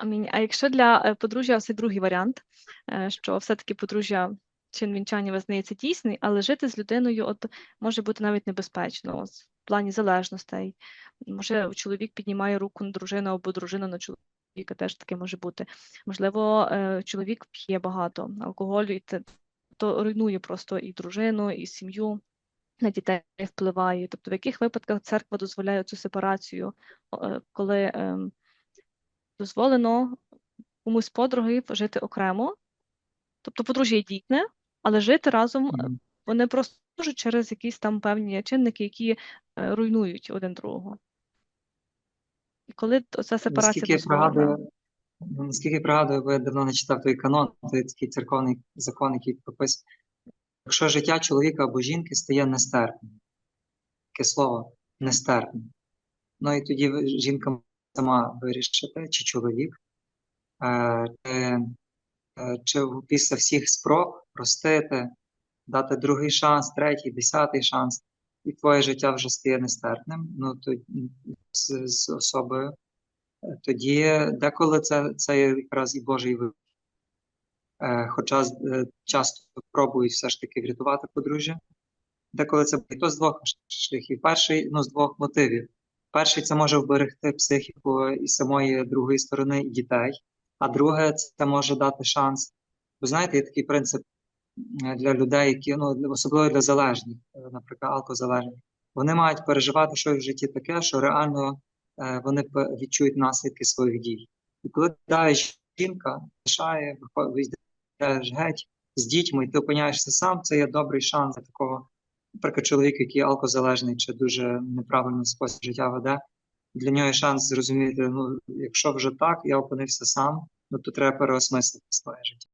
Амінь. А якщо для е, подружжя це другий варіант, е, що все-таки подружжя чин вінчання визнається дійсний, але жити з людиною от може бути навіть небезпечно ось, в плані залежностей. Може, чоловік піднімає руку на дружину або дружина на чоловіка, теж таке може бути. Можливо, е, чоловік п'є багато алкоголю, і це то руйнує просто і дружину, і сім'ю. На дітей впливає. Тобто, в яких випадках церква дозволяє цю сепарацію, коли ем, дозволено комусь подруги жити окремо, тобто подружжя є дітне, але жити разом Мгм. вони просто можуть через якісь там певні чинники, які е, руйнують один другого. І коли ця сепарація Наскільки дозволена, пригадую, наскільки пригадую, бо я давно не читав той канон, той такий церковний закон, який прописує, якщо життя чоловіка або жінки стає нестерпним, таке слово нестерпним. Ну і тоді жінка сама вирішити, чи чоловік, е, чи, е, чи після всіх спроб простити, дати другий шанс, третій, десятий шанс, і твоє життя вже стає нестерпним. Ну, то, з, з особою. Е, Тоді деколи це, це якраз і Божий вибір. Хоча часто пробують все ж таки врятувати подружжя. Деколи це і то з двох шляхів. Перший ну, з двох мотивів. Перший це може вберегти психіку і самої другої сторони, і дітей. А друге, це може дати шанс. Ви знаєте, є такий принцип е, для людей, які ну, особливо для залежних, е, наприклад, алкозалежних. Вони мають переживати щось в житті таке, що реально е, вони відчують наслідки своїх дій. І коли дає жінка, лишає, виходить, геть з дітьми, і ти опиняєшся сам, це є добрий шанс для такого, наприклад, чоловік, який алкозалежний чи дуже неправильний спосіб життя веде. Для нього є шанс зрозуміти, ну, якщо вже так, я опинився сам, ну то треба переосмислити своє життя.